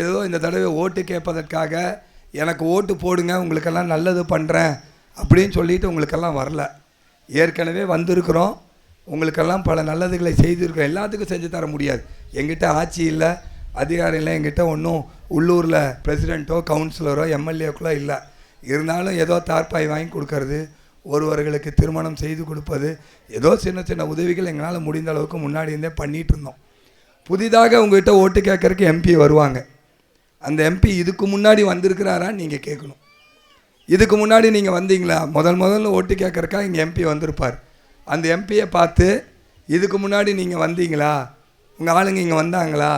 ஏதோ இந்த தடவை ஓட்டு கேட்பதற்காக எனக்கு ஓட்டு போடுங்க உங்களுக்கெல்லாம் நல்லது பண்ணுறேன் அப்படின்னு சொல்லிட்டு உங்களுக்கெல்லாம் வரல. ஏற்கனவே வந்திருக்கிறோம். உங்களுக்கெல்லாம் பல நல்லதுகளை செய்திருக்கிறோம். எல்லாத்துக்கும் செஞ்சு தர முடியாது. எங்கிட்ட ஆட்சி இல்லை அதிகாரம் இல்லை எங்கிட்ட ஒன்றும் உள்ளூரில் பிரசிடெண்ட்டோ கவுன்சிலரோ எம்எல்ஏக்களோ இல்லை. இருந்தாலும் ஏதோ தார்ப்பாய் வாங்கி கொடுக்கறது ஒருவர்களுக்கு திருமணம் செய்து கொடுப்பது ஏதோ சின்ன சின்ன உதவிகள் எங்களால் முடிந்த அளவுக்கு முன்னாடி இருந்தே பண்ணிகிட்டு இருந்தோம். புதிதாக உங்கள்கிட்ட ஓட்டு கேட்கறதுக்கு எம்பி வருவாங்க. அந்த எம்பி இதுக்கு முன்னாடி வந்திருக்கிறாரான்னு நீங்கள் கேட்கணும் இதுக்கு முன்னாடி நீங்கள் வந்தீங்களா? முதல் முதல்ல ஓட்டு கேட்குறக்கா இங்கே எம்பி வந்திருப்பார். அந்த எம்பியை பார்த்து இதுக்கு முன்னாடி நீங்கள் வந்தீங்களா? உங்கள் ஆளுங்க இங்கே வந்தாங்களா?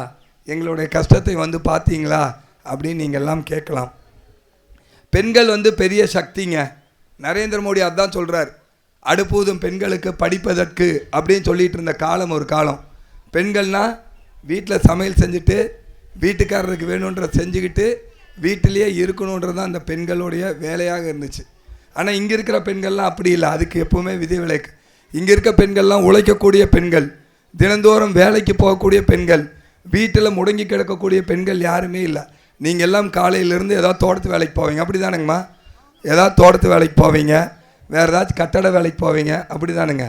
எங்களுடைய கஷ்டத்தை வந்து பார்த்தீங்களா? அப்படின்னு நீங்கள் எல்லாம் கேட்கலாம். பெண்கள் வந்து பெரிய சக்திங்க. நரேந்திர மோடி அதான் சொல்கிறார் அடுப்பூதும் பெண்களுக்கு படிப்பதற்கு அப்படின்னு சொல்லிகிட்டு இருந்த காலம் ஒரு காலம். பெண்கள்னால் வீட்டில் சமையல் செஞ்சுட்டு வீட்டுக்காரருக்கு வேணுன்ற செஞ்சுக்கிட்டு வீட்டிலேயே இருக்கணுன்றது தான் அந்த பெண்களுடைய வேலையாக இருந்துச்சு. ஆனால் இங்கே இருக்கிற பெண்கள்லாம் அப்படி இல்லை. அதுக்கு எப்போவுமே விதிவிலக்கு இங்கே இருக்க பெண்கள்லாம் உழைக்கக்கூடிய பெண்கள் தினந்தோறும் வேலைக்கு போகக்கூடிய பெண்கள் வீட்டில் முடங்கி கிடக்கக்கூடிய பெண்கள் யாருமே இல்லை. நீங்கள் எல்லாம் காலையிலேருந்து ஏதாவது தோட்டத்து வேலைக்கு போவீங்க. அப்படி தானுங்கம்மா ஏதாவது தோட்டத்து வேலைக்கு போவீங்க. வேறு ஏதாச்சும் கட்டட வேலைக்கு போவீங்க. அப்படி தானுங்க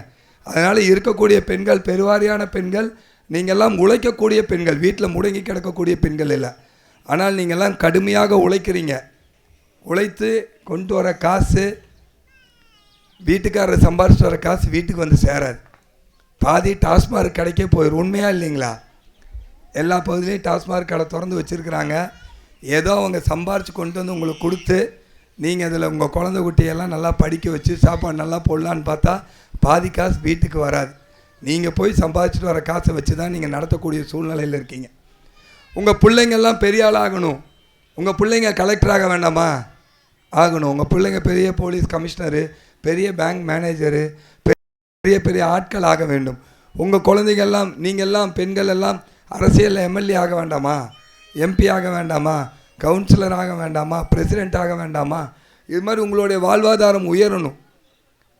அதனால் இருக்கக்கூடிய பெண்கள் பெருவாரியான பெண்கள் நீங்கள்லாம் உழைக்கக்கூடிய பெண்கள் வீட்டில் முடங்கி கிடக்கக்கூடிய பெண்கள் இல்லை. ஆனால் நீங்கள்லாம் கடுமையாக உழைக்கிறீங்க. உழைத்து கொண்டு வர காசு வீட்டுக்காரர் சம்பாரிச்சு வர காசு வீட்டுக்கு வந்து சேராது. பாதி டாஸ்மார்க் கடைக்கே போயிடும் உண்மையாக இல்லைங்களா? எல்லா பகுதியிலையும் டாஸ்மார்க் கடை திறந்து வச்சுருக்குறாங்க. ஏதோ அவங்க சம்பாரித்து கொண்டு வந்து உங்களுக்கு கொடுத்து நீங்கள் அதில் உங்கள் குழந்தை குட்டியெல்லாம் நல்லா படிக்க வச்சு சாப்பாடு நல்லா போடலான்னு பார்த்தா பாதி காசு வீட்டுக்கு வராது. நீங்கள் போய் சம்பாதிச்சுட்டு வர காசை வச்சு தான் நீங்கள் நடத்தக்கூடிய சூழ்நிலையில் இருக்கீங்க. உங்கள் பிள்ளைங்கள்லாம் பெரிய ஆள் ஆகணும். உங்கள் பிள்ளைங்க கலெக்டராக வேண்டாமா? ஆகணும். உங்கள் பிள்ளைங்க பெரிய போலீஸ் கமிஷனரு பெரிய பேங்க் மேனேஜரு பெரிய பெரிய ஆட்கள் ஆக வேண்டும். உங்கள் குழந்தைங்கள்லாம் நீங்கள்லாம் பெண்கள் எல்லாம் அரசியலில் எம்எல்ஏ ஆக வேண்டாமா? எம்பி ஆக வேண்டாமா? கவுன்சிலர் ஆக வேண்டாமா? பிரசிடெண்ட் ஆக வேண்டாமா? இது மாதிரி உங்களுடைய வாழ்வாதாரம் உயரணும்.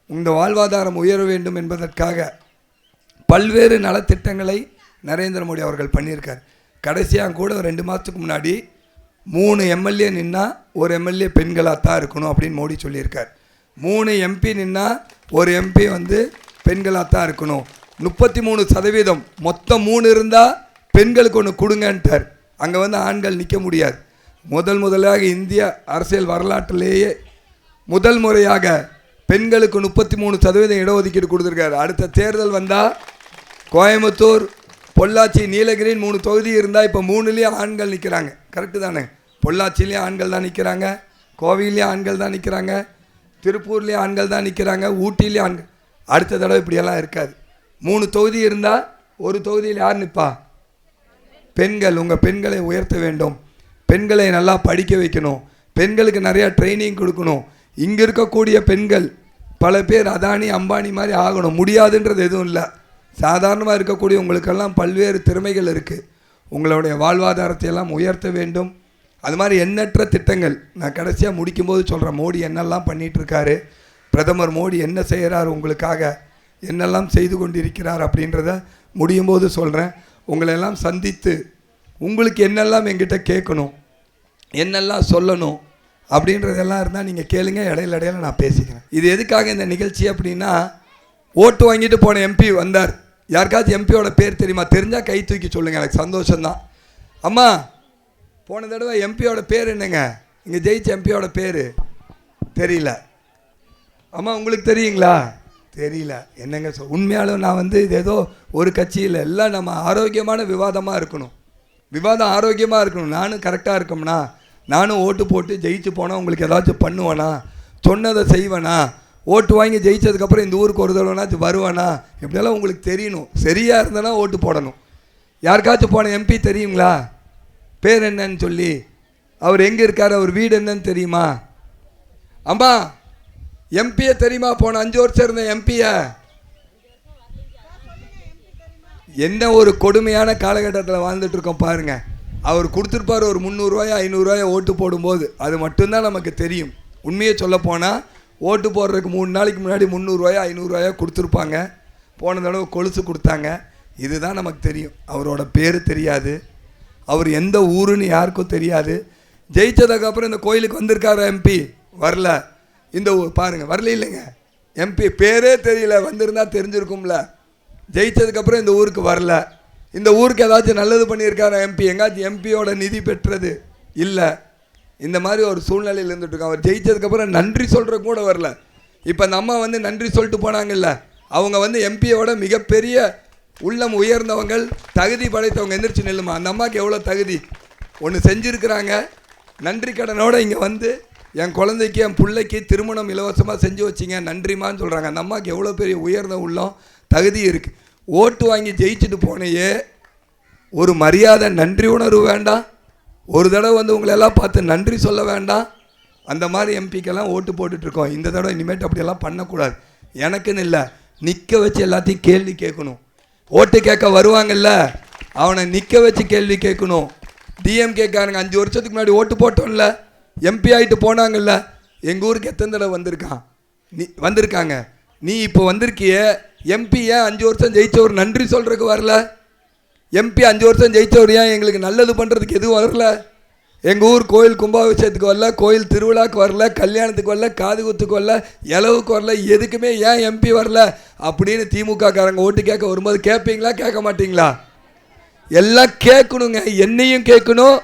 உங்கள் வாழ்வாதாரம் உயர வேண்டும் என்பதற்காக பல்வேறு நலத்திட்டங்களை நரேந்திர மோடி அவர்கள் பண்ணியிருக்கார். கடைசியாக கூட ரெண்டு மாதத்துக்கு முன்னாடி மூணு எம்எல்ஏ நின்னா ஒரு எம்எல்ஏ பெண்களாக தான் இருக்கணும் அப்படின்னு மோடி சொல்லியிருக்கார். மூணு எம்பி நின்னா ஒரு எம்பி வந்து பெண்களாக தான் இருக்கணும். முப்பத்தி மூணு சதவீதம் மொத்தம் மூணு இருந்தால் பெண்களுக்கு ஒன்று கொடுங்கன்ட்டார். அங்கே வந்து ஆண்கள் நிற்க முடியாது. முதல் முதலாக இந்திய அரசியல் வரலாற்றிலேயே முதல் முறையாக பெண்களுக்கு முப்பத்தி மூணு சதவீதம் இடஒதுக்கீடு கொடுத்துருக்காரு. அடுத்த தேர்தல் வந்தால் கோயம்புத்தூர் பொள்ளாச்சி நீலகிரின்னு மூணு தொகுதி இருந்தால் இப்போ மூணுலேயும் ஆண்கள் நிற்கிறாங்க கரெக்டு தானே? பொள்ளாச்சிலேயும் ஆண்கள் தான் நிற்கிறாங்க கோவையிலையும் ஆண்கள் தான் நிற்கிறாங்க திருப்பூர்லேயும் ஆண்கள் தான் நிற்கிறாங்க ஊட்டிலேயும் ஆண்கள். அடுத்த தடவை இப்படியெல்லாம் இருக்காது. மூணு தொகுதி இருந்தால் ஒரு தொகுதியில் யார் நிற்பா பெண்கள். உங்கள் பெண்களை உயர்த்த வேண்டும். பெண்களை நல்லா படிக்க வைக்கணும். பெண்களுக்கு நிறையா ட்ரைனிங் கொடுக்கணும். இங்கே இருக்கக்கூடிய பெண்கள் பல பேர் அதானி அம்பானி மாதிரி ஆகணும். முடியாதுன்றது எதுவும் இல்லை. சாதாரணமாக இருக்கக்கூடிய உங்களுக்கெல்லாம் பல்வேறு திறமைகள் இருக்குது உங்களுடைய வாழ்வாதாரத்தை எல்லாம் உயர்த்த வேண்டும். அது மாதிரி எண்ணற்ற திட்டங்கள். நான் கடைசியாக முடிக்கும்போது சொல்கிறேன் மோடி என்னெல்லாம் பண்ணிகிட்ருக்காரு பிரதமர் மோடி என்ன செய்கிறார் உங்களுக்காக என்னெல்லாம் செய்து கொண்டிருக்கிறார் அப்படின்றத முடியும் போது சொல்கிறேன் உங்களெல்லாம் சந்தித்து உங்களுக்கு என்னெல்லாம் எங்கிட்ட கேட்கணும் என்னெல்லாம் சொல்லணும் அப்படின்றதெல்லாம் இருந்தால் நீங்கள் கேளுங்க இடையில இடையில நான் பேசிக்கிறேன். இது எதுக்காக இந்த நிகழ்ச்சி அப்படின்னா ஓட்டு வாங்கிட்டு போன எம்பி வந்தார். யாருக்காச்சும் எம்பியோட பேர் தெரியுமா? தெரிஞ்சால் கை தூக்கி சொல்லுங்கள் எனக்கு சந்தோஷம்தான். அம்மா போன தடவை எம்பியோட பேர் என்னங்க? இங்கே ஜெயிச்ச எம்பியோட பேர்? தெரியல. அம்மா உங்களுக்கு தெரியுங்களா? தெரியல. என்னங்க சொல் உண்மையாலும் நான் வந்து இது ஏதோ ஒரு கட்சியில் எல்லாம் நம்ம ஆரோக்கியமான விவாதமாக இருக்கணும். விவாதம் ஆரோக்கியமாக இருக்கணும். நானும் கரெக்டாக இருக்கோம்னா நானும் ஓட்டு போட்டு ஜெயிச்சு போனால் உங்களுக்கு ஏதாச்சும் பண்ணுவேனா? சொன்னதை செய்வேனா? ஓட்டு வாங்கி ஜெயிச்சதுக்கப்புறம் இந்த ஊருக்கு ஒரு தடவைனாச்சும் வருவானா? இப்படியெல்லாம் உங்களுக்கு தெரியணும்? சரியாக இருந்தனா ஓட்டு போடணும். யாருக்காச்சும் போன எம்பி தெரியுங்களா? பேர் என்னன்னு சொல்லி. அவர் எங்கே இருக்கார்? அவர் வீடு என்னன்னு தெரியுமா? அம்மா எம்பியை தெரியுமா? போன அஞ்சு வருஷம் இருந்த எம்பியை என்ன ஒரு கொடுமையான காலகட்டத்தில் வாழ்ந்துட்டு இருக்கோம் பாருங்க. அவர் கொடுத்துருப்பார் ஒரு முந்நூறுரூவாயோ ஐநூறுரூவாயோ ஓட்டு போடும்போது. அது மட்டும்தான் நமக்கு தெரியும். உண்மையை சொல்ல போனால் ஓட்டு போடுறதுக்கு மூணு நாளைக்கு முன்னாடி முந்நூறுரூவாயோ ஐநூறுரூவாயோ கொடுத்துருப்பாங்க. போன தடவை கொலுசு கொடுத்தாங்க. இதுதான் நமக்கு தெரியும். அவரோட பேர் தெரியாது. அவர் எந்த ஊருன்னு யாருக்கும் தெரியாது. ஜெயிச்சதுக்கப்புறம் இந்த கோயிலுக்கு வந்திருக்காரு எம்பி வரல. இந்த பாருங்கள் வரல இல்லைங்க. எம்பி பேரே தெரியல. வந்திருந்தா தெரிஞ்சிருக்கும்ல. ஜெயிச்சதுக்கப்புறம் இந்த ஊருக்கு வரல. இந்த ஊருக்கு ஏதாச்சும் நல்லது பண்ணியிருக்காரு எம்பி எங்காச்சும் எம்பியோட நிதி பெற்றது இல்லை. இந்த மாதிரி ஒரு சூழ்நிலையில் இருந்துட்டுருக்கோம் அவர் ஜெயிச்சதுக்கப்புறம் நன்றி சொல்கிற கூட வரல. இப்போ அந்த அம்மா வந்து நன்றி சொல்லிட்டு போனாங்கல்ல. அவங்க வந்து எம்பியோட மிகப்பெரிய உள்ளம் உயர்ந்தவங்கள் தகுதி படைத்தவங்க எந்திரிச்சு நில்லுமா? அந்த அம்மாவுக்கு எவ்வளோ தகுதி? ஒன்று செஞ்சுருக்கிறாங்க. நன்றி கடனோடு இங்கே வந்து என் குழந்தைக்கு என் பிள்ளைக்கு திருமணம் இலவசமாக செஞ்சு வச்சிங்க நன்றிமான்னு சொல்கிறாங்க அந்த அம்மாவுக்கு எவ்வளோ பெரிய உயர்ந்த உள்ளம் தகுதி இருக்குது ஓட்டு வாங்கி ஜெயிச்சுட்டு போனையே ஒரு மரியாதை நன்றி உணர்வு வேண்டாம். ஒரு தடவை வந்து உங்களை எல்லாம் பார்த்து நன்றி சொல்ல வேண்டாம். அந்த மாதிரி எம்பிக்கெல்லாம் ஓட்டு போட்டுட்ருக்கோம். இந்த தடவை இனிமேட்டு அப்படியெல்லாம் பண்ணக்கூடாது. எனக்குன்னு இல்லை. நிற்க வச்சு எல்லாத்தையும் கேள்வி கேட்கணும். ஓட்டு கேட்க வருவாங்கல்ல. அவனை நிற்க வச்சு கேள்வி கேட்கணும். டிஎம்கேக்காரங்க அஞ்சு வருஷத்துக்கு முன்னாடி ஓட்டு போட்டோம்ல. எம்பி ஆகிட்டு போனாங்கல்ல. எங்கள் ஊருக்கு எத்தனை தடவை வந்திருக்கான்? நீ வந்திருக்காங்க. நீ இப்போ வந்திருக்கிய. எம்பி ஏன் அஞ்சு வருஷம் ஜெயிச்சவர் நன்றி சொல்கிறதுக்கு வரல? எம்பி அஞ்சு வருஷம் ஜெயித்தவர் ஏன் எங்களுக்கு நல்லது பண்ணுறதுக்கு எதுவும் வரல? எங்கள் ஊர் கோயில் கும்பாபிஷேகத்துக்கு வரல கோயில் திருவிழாக்கு வரல கல்யாணத்துக்கு வரல காதுகுத்துக்கு வரல இளவுக்கு வரல எதுக்குமே ஏன் எம்பி வரல அப்படின்னு திமுக காரங்க ஓட்டு கேட்க வரும்போது கேட்பீங்களா கேட்க மாட்டீங்களா? எல்லாம் கேட்கணுங்க என்னையும் கேட்கணும்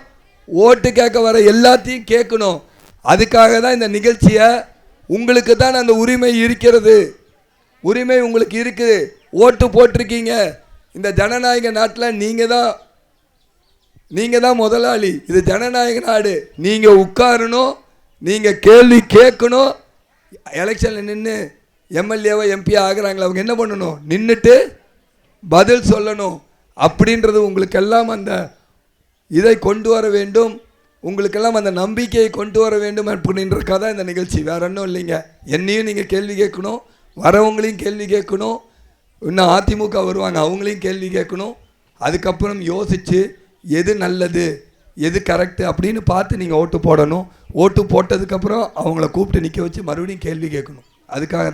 ஓட்டு கேட்க வர எல்லாத்தையும் கேட்கணும். அதுக்காக தான் இந்த நிகழ்ச்சியை உங்களுக்கு தான் அந்த உரிமை இருக்கிறது. உரிமை உங்களுக்கு இருக்குது. ஓட்டு போட்டிருக்கீங்க. இந்த ஜனநாயக நாட்டில் நீங்கள் தான் நீங்கள் தான் முதலாளி. இது ஜனநாயக நாடு. நீங்கள் உட்காரணும் நீங்கள் கேள்வி கேட்கணும். எலெக்ஷனில் நின்று எம்எல்ஏவோ எம்பி ஆகுறாங்களா அவங்க என்ன பண்ணணும்? நின்றுட்டு பதில் சொல்லணும். அப்படின்றது உங்களுக்கெல்லாம் அந்த இதை கொண்டு வர வேண்டும். உங்களுக்கெல்லாம் அந்த நம்பிக்கையை கொண்டு வர வேண்டும் அப்படின்றக்காக தான் இந்த நிகழ்ச்சி. வேற ஒன்றும் இல்லைங்க. என்னையும் நீங்கள் கேள்வி கேட்கணும் வரவங்களையும் கேள்வி கேட்கணும். இன்னும் அதிமுக வருவாங்க அவங்களையும் கேள்வி கேட்கணும். அதுக்கப்புறம் யோசித்து எது நல்லது எது கரெக்டு அப்படின்னு பார்த்து நீங்கள் ஓட்டு போடணும். ஓட்டு போட்டதுக்கப்புறம் அவங்கள கூப்பிட்டு நிற்க வச்சு மறுபடியும் கேள்வி கேட்கணும். அதுக்காக